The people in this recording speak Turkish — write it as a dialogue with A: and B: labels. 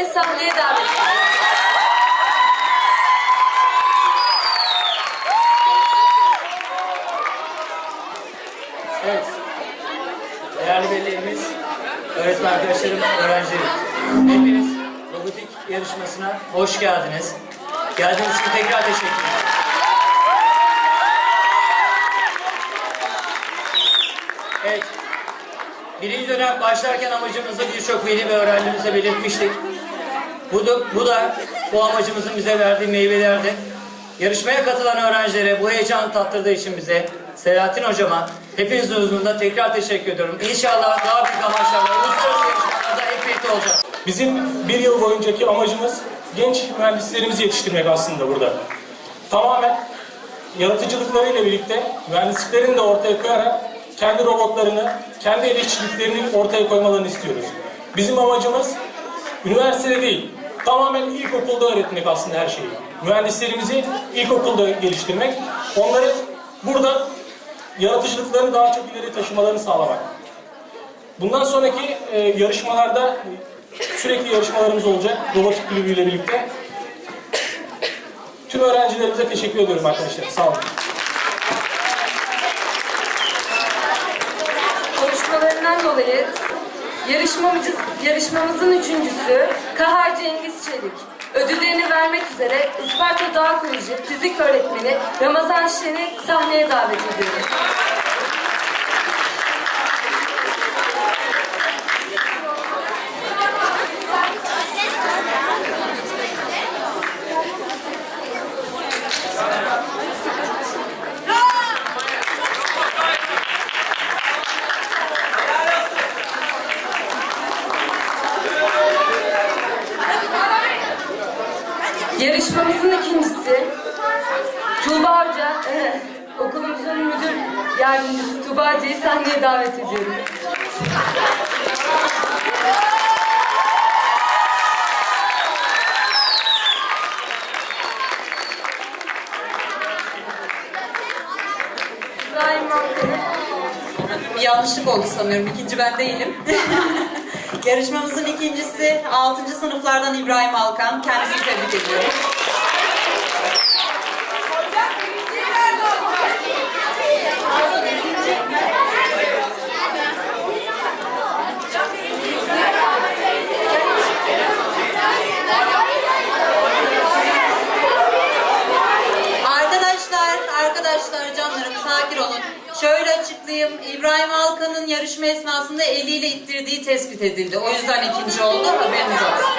A: ve sahneye davet ediyorum.
B: Evet. Değerli velilerimiz, öğretmen arkadaşlarım, öğrencilerim. Hepiniz robotik yarışmasına hoş geldiniz. Geldiğiniz için tekrar teşekkür ederim. Evet. Birinci dönem başlarken amacımızı birçok veli ve öğrencimize belirtmiştik. Bu da, bu da bu amacımızın bize verdiği meyvelerdi. Yarışmaya katılan öğrencilere bu heyecanı tattırdığı için bize, Selahattin Hocama, hepinizin huzurunda tekrar teşekkür ediyorum. İnşallah daha büyük amaçlarla uluslararası yarışmalarda hep birlikte olacağız.
C: Bizim bir yıl boyuncaki amacımız genç mühendislerimizi yetiştirmek aslında burada. Tamamen yaratıcılıklarıyla birlikte mühendisliklerini de ortaya koyarak kendi robotlarını, kendi el ortaya koymalarını istiyoruz. Bizim amacımız üniversitede değil, tamamen ilkokulda öğretmek aslında her şeyi. Mühendislerimizi ilkokulda geliştirmek, onları burada yaratıcılıklarını daha çok ileri taşımalarını sağlamak. Bundan sonraki e, yarışmalarda sürekli yarışmalarımız olacak robotik kulübüyle birlikte. Tüm öğrencilerimize teşekkür ediyorum arkadaşlar. Sağ olun.
A: Konuşmalarından dolayı yarışmamız, yarışmamızın üçüncüsü Kahar Cengiz Çelik. Ödüllerini vermek üzere Isparta Dağ Koleji fizik öğretmeni Ramazan Şen'i sahneye davet ediyorum. Yarışmamızın ikincisi Tuğba Hoca, evet, okulumuzun müdür yardımcısı Tuğba Hoca'yı sahneye davet ediyorum.
D: Bir yanlışlık oldu sanıyorum. İkinci ben değilim. Yarışmamızın ikincisi 6. sınıflardan İbrahim Alkan. Kendisini tebrik ediyorum. Arkadaşlar, arkadaşlar canlarım sakin olun. Şöyle açıklayayım. İbrahim Alkan'ın yarışma esnasında eliyle ittirdiği tespit edildi. O yüzden ikinci oldu. Haberiniz olsun.